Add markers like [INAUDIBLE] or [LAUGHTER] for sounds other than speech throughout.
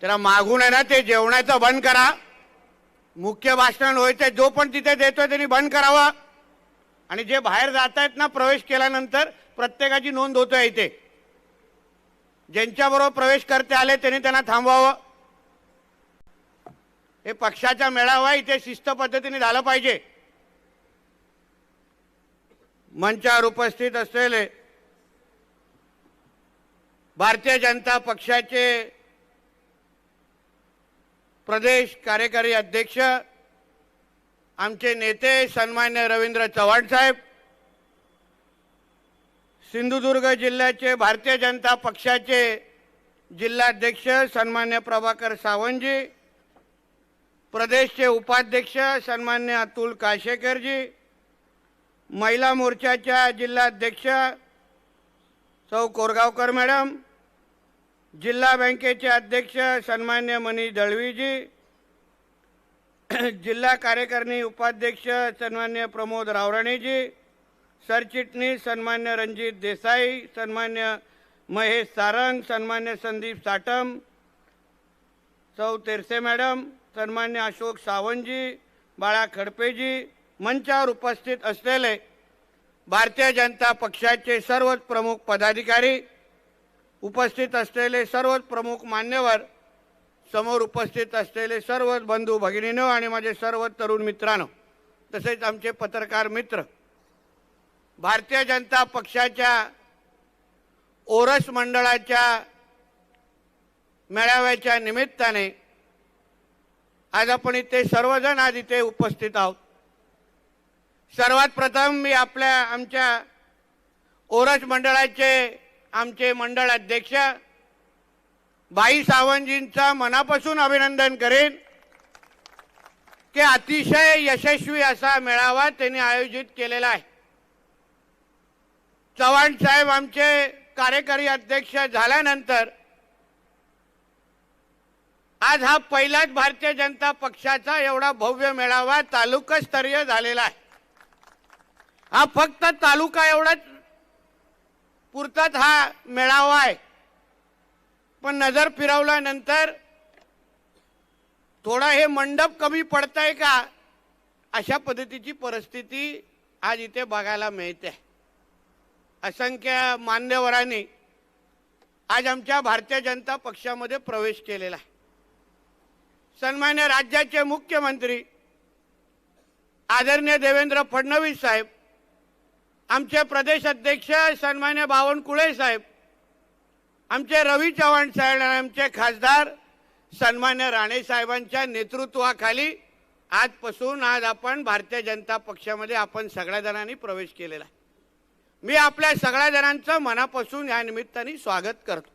त्याला मागून आहे ना ते जेवणाचं बंद करा. मुख्य भाषण व्हायचं जो पण तिथे देतोय त्यांनी बंद करावा. आणि जे बाहेर जात आहेत ना प्रवेश केल्यानंतर प्रत्येकाची नोंद होतोय इथे. ज्यांच्याबरोबर प्रवेश करते आले त्यांनी त्यांना थांबवावं. हे पक्षाचा मेळावा इथे शिस्त पद्धतीने झालं पाहिजे. मंचावर उपस्थित असलेले भारतीय जनता पक्षाचे प्रदेश कार्यकारी अध्यक्ष आमचे नेते सन्मान्य रवींद्र चव्हाण साहेब सिंधुदुर्ग जिल्ह्याचे भारतीय जनता पक्षाचे जिल्हाध्यक्ष सन्मान्य प्रभाकर सावंतजी प्रदेशचे उपाध्यक्ष सन्मान्य अतुल काशेकरजी महिला मोर्चाच्या जिल्हाध्यक्ष सौ कोरगावकर मॅडम जिल्हा बँकेचे अध्यक्ष सन्मान्य मनीष दळवीजी [CLEARS THROAT] जिल्हा कार्यकारिणी उपाध्यक्ष सन्मान्य प्रमोद रावराणेजी सरचिटणीस सन्मान्य रणजित देसाई सन्मान्य महेश सारंग सन्मान्य संदीप साटम सौ तेरसे मॅडम सन्मान्य अशोक सावंतजी बाळा खडपेजी मंचावर उपस्थित असलेले भारतीय जनता पक्षाचे सर्वच प्रमुख पदाधिकारी उपस्थित असलेले सर्वच प्रमुख मान्यवर समोर उपस्थित असलेले सर्वच बंधू भगिनीनो आणि माझे सर्व तरुण मित्रांनो तसेच आमचे पत्रकार मित्र भारतीय जनता पक्षाच्या ओरस मंडळाच्या मेळाव्याच्या निमित्ताने आज आपण इथे सर्वजण आज इथे उपस्थित आहोत. सर्वात प्रथम मी आपल्या आमच्या ओरस मंडळाचे आमचे मंडळ अध्यक्ष बाई सावंतजींचा मनापासून अभिनंदन करेन की अतिशय यशस्वी असा मेळावा त्यांनी आयोजित केलेला आहे. चव्हाण साहेब आमचे कार्यकारी अध्यक्ष झाल्यानंतर आज हा पहिलाच भारतीय जनता पक्षाचा एवढा भव्य मेळावा तालुकास्तरीय झालेला आहे. हा फक्त तालुका एवढाच पुरताच हा मेळावा आहे. पण नजर फिरवल्यानंतर थोडा हे मंडप कमी पडताय का? अशा पद्धतीची परिस्थिती आज इथे बघायला मिळते. असंख्य मान्यवरांनी आज आमच्या भारतीय जनता पक्षामध्ये प्रवेश केलेला आहे. सन्मान्य राज्याचे मुख्यमंत्री आदरणीय देवेंद्र फडणवीस साहेब आमचे प्रदेश अध्यक्ष सन्मान्य बावनकुळे साहेब. आमचे रवी चव्हाण साहेब आणि आमचे खासदार सन्मान्य राणे साहेबांच्या नेतृत्वाखाली आजपासून आज आपण भारतीय जनता पक्षामध्ये आपण सगळ्या जणांनी प्रवेश केलेला आहे. मी आपल्या सगळ्या जणांचं मनापासून या निमित्ताने स्वागत करतो.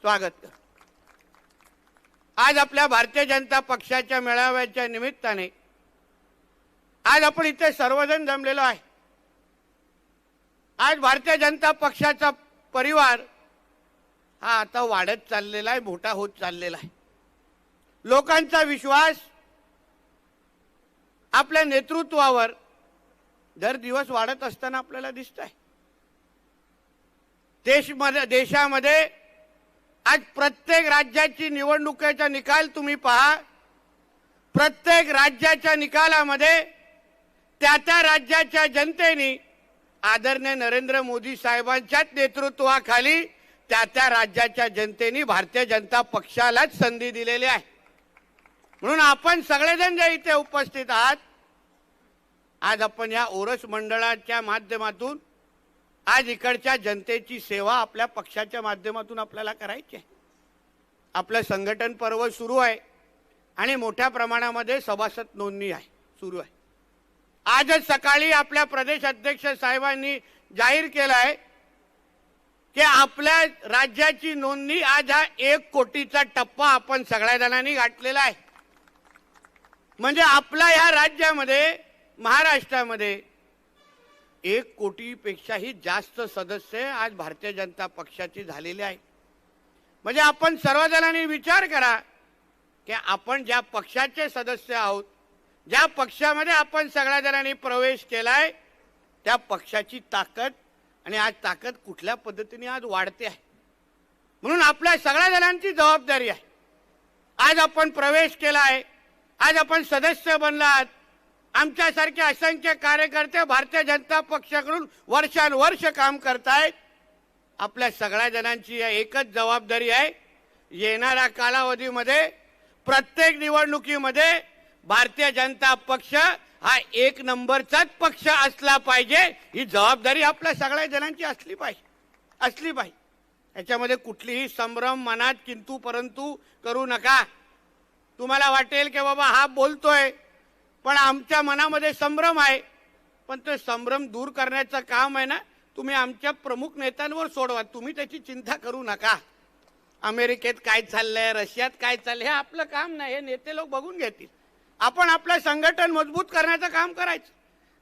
स्वागत करतो. आज आपल्या भारतीय जनता पक्षाच्या मेळाव्याच्या निमित्ताने आज आपण इथे सर्वजण जमलेलो आहे. आज भारतीय जनता पक्षाचा परिवार हा आता वाढत चाललेला आहे मोठा होत चाललेला आहे. लोकांचा विश्वास आपल्या नेतृत्वावर दर दिवस वाढत असताना आपल्याला दिसत आहे देशमध्ये देशामध्ये आज प्रत्येक राज्याची निवडणुकीचा निकाल तुम्ही पहा. प्रत्येक राज्याच्या निकालामध्ये त्या त्या राज्याच्या जनतेने आदरणीय नरेंद्र मोदी साहेबांच्याच नेतृत्वाखाली त्या त्या राज्याच्या जनतेने भारतीय जनता पक्षालाच संधी दिलेली आहे. म्हणून आपण सगळेजण जे इथे उपस्थित आहात आज आपण या ओरस मंडळाच्या माध्यमातून आज इकडच्या जनतेची सेवा आपल्या पक्षाच्या माध्यमातून आपल्याला करायची आहे. आपलं संघटन पर्व सुरू आहे आणि मोठ्या प्रमाणामध्ये सभासद नोंदणी आहे सुरू आहे. आजच सकाळी आपल्या प्रदेश अध्यक्ष साहेबांनी जाहीर केलं आहे की आपल्या राज्याची नोंदणी आज हा एक कोटीचा टप्पा आपण सगळ्या जणांनी गाठलेला आहे. म्हणजे आपल्या ह्या राज्यामध्ये महाराष्ट्रामध्ये एक कोटीपेक्षाही जास्त सदस्य आज भारतीय जनता पक्षाची झालेली आहे म्हणजे आपण सर्वजणांनी विचार करा की आपण ज्या पक्षाचे सदस्य आहोत ज्या पक्षामध्ये आपण सगळ्या जणांनी प्रवेश केलाय त्या पक्षाची ताकद आणि आज ताकद कुठल्या पद्धतीने आज वाढते आहे? म्हणून आपल्या सगळ्या जणांची जबाबदारी आहे. आज आपण प्रवेश केला आहे आज आपण सदस्य बनलात आमच्यासारखे असंख्य कार्यकर्ते भारतीय जनता पक्षाकडून वर्षानुवर्ष काम करतायत. आपल्या सगळ्या जणांची एकच जबाबदारी आहे येणाऱ्या कालावधीमध्ये प्रत्येक निवडणुकीमध्ये भारतीय जनता पक्ष हा एक नंबरचाच पक्ष असला पाहिजे ही जबाबदारी आपल्या सगळ्या जणांची असली पाहिजे असली पाहिजे. याच्यामध्ये कुठलीही संभ्रम मनात किंतु परंतु करू नका. तुम्हाला वाटेल की बाबा हा बोलतोय पण आमच्या मनामध्ये संभ्रम आहे. पण ते संभ्रम दूर करण्याचं काम आहे ना तुम्ही आमच्या प्रमुख नेत्यांवर सोडवा तुम्ही त्याची चिंता करू नका. अमेरिकेत काय चाललंय रशियात काय चाललंय हे आपलं काम नाही हे नेते लोक बघून घेतील. आपण आपलं संघटन मजबूत करण्याचं काम करायचं.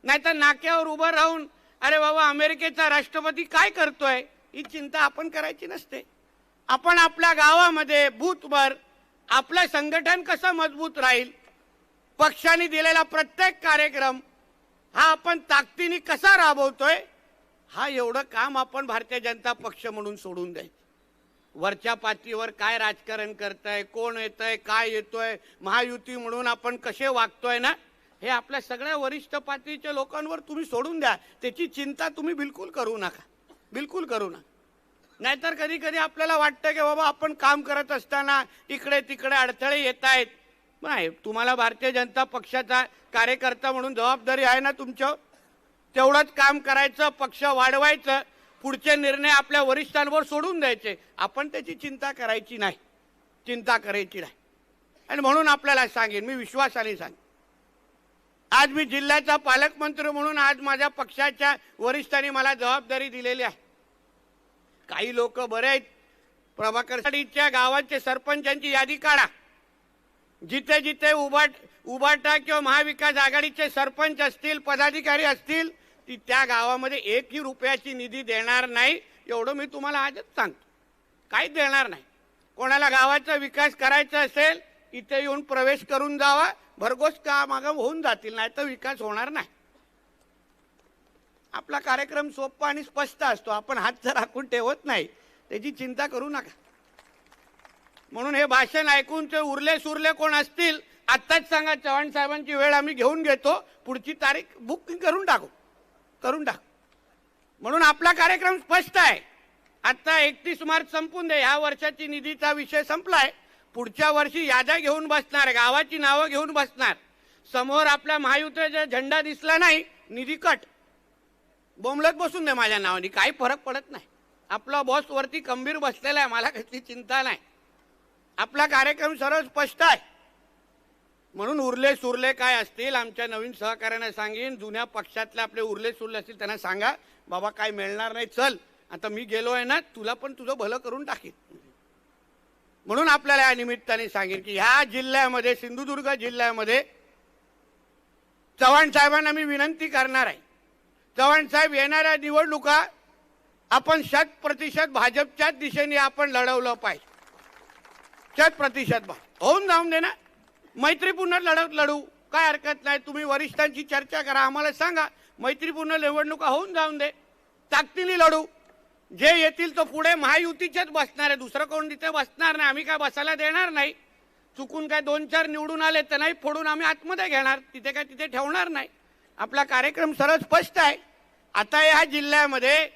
नाहीतर नाक्यावर उभं राहून अरे बाबा अमेरिकेचा राष्ट्रपती काय करतोय? ही चिंता आपण करायची नसते. आपण आपल्या गावामध्ये बूथवर आपलं संघटन कसं मजबूत राहील? पक्षाने दिलेला प्रत्येक कार्यक्रम हा आपण ताकदीने कसा राबवतोय? हा एवढं काम आपण भारतीय जनता पक्ष म्हणून सोडून द्यायचं. वरच्या पातळीवर काय राजकारण करताय कोण येतंय काय येतोय महायुती म्हणून आपण कसे वागतोय ना हे आपल्या सगळ्या वरिष्ठ पातळीच्या लोकांवर तुम्ही सोडून द्या. त्याची चिंता तुम्ही बिलकुल करू नका. बिलकुल करू नका. नाहीतर कधी कधी आपल्याला वाटतं की बाबा आपण काम करत असताना इकडे तिकडे अडथळे येत आहेत. नाही तुम्हाला भारतीय जनता पक्षाचा कार्यकर्ता म्हणून जबाबदारी आहे ना तुमचं? तेवढंच काम करायचं पक्ष वाढवायचं पुढचे निर्णय आपल्या वरिष्ठांवर सोडून द्यायचे. आपण त्याची चिंता करायची नाही. चिंता करायची नाही. आणि म्हणून आपल्याला सांगेन मी विश्वासाने सांगेन. आज मी जिल्ह्याचा पालकमंत्री म्हणून आज माझ्या पक्षाच्या वरिष्ठांनी मला जबाबदारी दिलेली आहे. काही लोक बरे आहेत. प्रभाकरच्या गावांचे सरपंचांची यादी काढा. जिथे जिथे उबाट उबाटा किंवा महाविकास आघाडीचे सरपंच असतील पदाधिकारी असतील ती त्या गावामध्ये एकही रुपयाची निधी देणार नाही एवढं मी तुम्हाला आजच सांगतो. काहीच देणार नाही. कोणाला गावाचा विकास करायचा असेल इथे येऊन प्रवेश करून जावा भरघोस का मागं होऊन जातील नाही तर विकास होणार नाही. आपला कार्यक्रम सोपा आणि स्पष्ट असतो आपण हात जर राखून ठेवत नाही त्याची चिंता करू नका. म्हणून हे भाषण ऐकून ते उरले सुरले कोण असतील आत्ताच सांगा चव्हाण साहेबांची वेळ आम्ही घेऊन घेतो पुढची तारीख बुकिंग करून टाकू. करून टाक. म्हणून आपला कार्यक्रम स्पष्ट आहे. आता एकतीस मार्च संपून दे ह्या वर्षाची निधीचा विषय संपलाय. पुढच्या वर्षी याद्या घेऊन बसणार गावाची नावं घेऊन बसणार. समोर आपल्या महायुतीचा झेंडा दिसला नाही निधी कट. बोंबलत बसून दे माझ्या नावाने काही फरक पडत नाही. आपला बॉस वरती गंभीर बसलेला आहे मला कसली चिंता नाही. आपला कार्यक्रम सर्व स्पष्ट आहे. म्हणून उरले सुरले काय असतील आमच्या नवीन सहकार्याने सांगेन जुन्या पक्षातले आपले उरले सुरले असतील त्यांना सांगा बाबा काय मिळणार नाही चल. आता मी गेलो आहे ना तुला पण तुझं भलं करून टाकेन. म्हणून आपल्याला या निमित्ताने सांगेन की ह्या जिल्ह्यामध्ये सिंधुदुर्ग जिल्ह्यामध्ये चव्हाण साहेबांना मी विनंती करणार आहे. चव्हाण साहेब येणाऱ्या निवडणुका आपण शत प्रतिशत भाजपच्याच दिशेने आपण लढवलं पाहिजे. शत प्रतिशत भा होऊन जाऊन दे ना. मैत्रीपूर्ण लढत लढू. काय हरकत नाही तुम्ही वरिष्ठांची चर्चा करा आम्हाला सांगा. मैत्रीपूर्ण निवडणुका होऊन जाऊन दे. ताकदीने लढू. जे येतील तो पुढे महायुतीच्याच बसणार आहे दुसरं कोण तिथे बसणार नाही आम्ही काय बसायला देणार नाही. चुकून काय दोन चार निवडून आले तर नाही फोडून आम्ही आतमध्ये घेणार. तिथे काय तिथे ठेवणार नाही. आपला कार्यक्रम सरळ स्पष्ट आहे. आता या जिल्ह्यामध्ये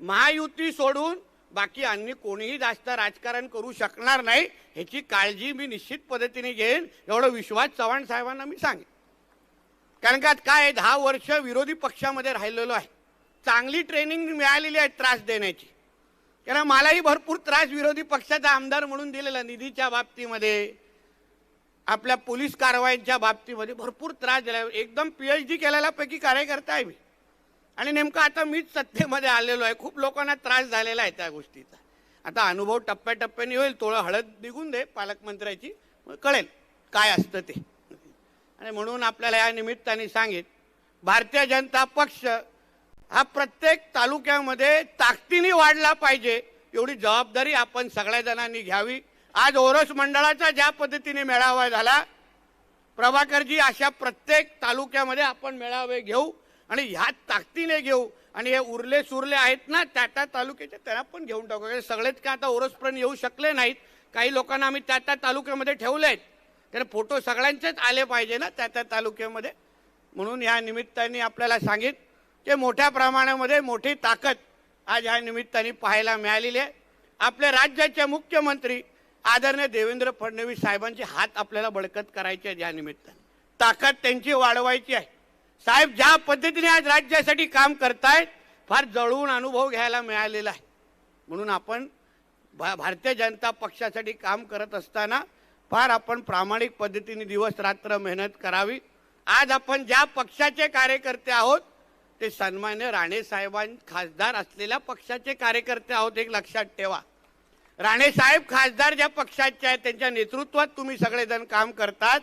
महायुती सोडून बाकी अन्य कोणीही जास्त राजकारण करू शकणार नाही ह्याची काळजी मी निश्चित पद्धतीने घेईन. एवढा विश्वास चव्हाण साहेबांना मी सांगेन. कारण का काय दहा वर्ष विरोधी पक्षामध्ये राहिलेलो आहे. चांगली ट्रेनिंग मिळालेली आहे त्रास देण्याची. कारण मलाही भरपूर त्रास विरोधी पक्षाचा आमदार म्हणून दिलेला निधीच्या बाबतीमध्ये. आपल्या पोलीस कारवाईच्या बाबतीमध्ये भरपूर त्रास दिला एकदम पी एच डी केलेल्यापैकी कार्यकर्ता आहे मी. आणि नेमकं आता मीच सत्तेमध्ये आलेलो आहे. खूप लोकांना त्रास झालेला आहे त्या गोष्टीचा. आता अनुभव टप्प्याटप्प्याने होईल. थोडं हळद निघून दे पालकमंत्र्याची. कळेल काय असतं ते. आणि म्हणून आपल्याला या निमित्ताने सांगेन भारतीय जनता पक्ष हा प्रत्येक तालुक्यामध्ये ताकदीने वाढला पाहिजे एवढी जबाबदारी आपण सगळ्या जणांनी घ्यावी. आज ओरस मंडळाचा ज्या पद्धतीने मेळावा झाला प्रभाकरजी अशा प्रत्येक तालुक्यामध्ये आपण मेळावे घेऊ. आणि ह्या ताकदीने घेऊ. आणि हे उरले सुरले आहेत ना त्या त्या तालुक्याचे त्यांना पण घेऊन टाकू. कारण सगळेच काय आता ओरसपर्यंत येऊ शकले नाहीत. काही लोकांना आम्ही त्या त्या तालुक्यामध्ये ठेवले आहेत कारण फोटो सगळ्यांचेच आले पाहिजे ना त्या त्या तालुक्यामध्ये. म्हणून या निमित्ताने आपल्याला सांगित की मोठ्या प्रमाणामध्ये मोठी ताकद आज ह्या निमित्ताने पाहायला मिळालेली आहे. आपल्या राज्याचे मुख्यमंत्री आदरणीय देवेंद्र फडणवीस साहेबांचे हात आपल्याला बळकट करायचे आहेत या निमित्ताने. ताकद त्यांची वाढवायची आहे. साहेब ज्या पद्धतीने आज राज्यासाठी काम करतायत फार जळवून अनुभव घ्यायला मिळालेला आहे. म्हणून आपण भा भारतीय जनता पक्षासाठी काम करत असताना फार आपण प्रामाणिक पद्धतीने दिवस रात्र मेहनत करावी. आज आपण ज्या पक्षाचे कार्यकर्ते आहोत ते सन्मान्य राणे साहेबां खासदार असलेल्या पक्षाचे कार्यकर्ते आहोत एक लक्षात ठेवा. राणे साहेब खासदार ज्या पक्षाचे आहेत त्यांच्या नेतृत्वात तुम्ही सगळेजण काम करतात.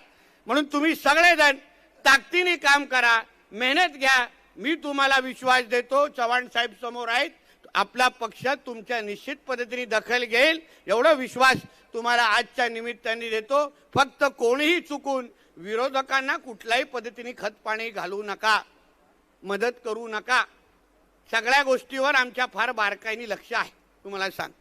म्हणून तुम्ही सगळेजण ताकदीने काम करा मेहनत घ्या. मी तुम्हाला विश्वास देतो चव्हाण साहेब समोर आहेत. आपला पक्ष तुमच्या निश्चित पद्धतीने दखल घेईल. एवढा विश्वास तुम्हाला आजच्या निमित्ताने देतो. फक्त कोणीही चुकून विरोधकांना कुठल्याही पद्धतीने खतपाणी घालू नका मदत करू नका. सगळ्या गोष्टीवर आमच्या फार बारकाईने लक्ष आहे. तुम्हाला सांग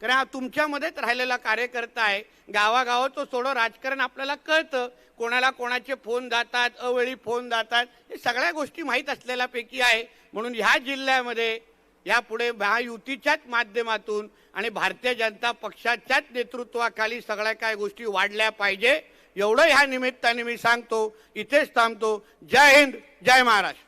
कारण हा तुमच्यामध्येच राहिलेला कार्यकर्ता आहे. गावागावात तो थोडं राजकारण आपल्याला कळतं. कोणाला कोणाचे फोन जातात अवेळी फोन जातात हे सगळ्या गोष्टी माहीत असलेल्यापैकी आहे. म्हणून ह्या जिल्ह्यामध्ये यापुढे महायुतीच्याच माध्यमातून आणि भारतीय जनता पक्षाच्याच नेतृत्वाखाली सगळ्या काय गोष्टी वाढल्या पाहिजे एवढं ह्या निमित्ताने मी सांगतो. इथेच थांबतो. जय हिंद जय महाराष्ट्र.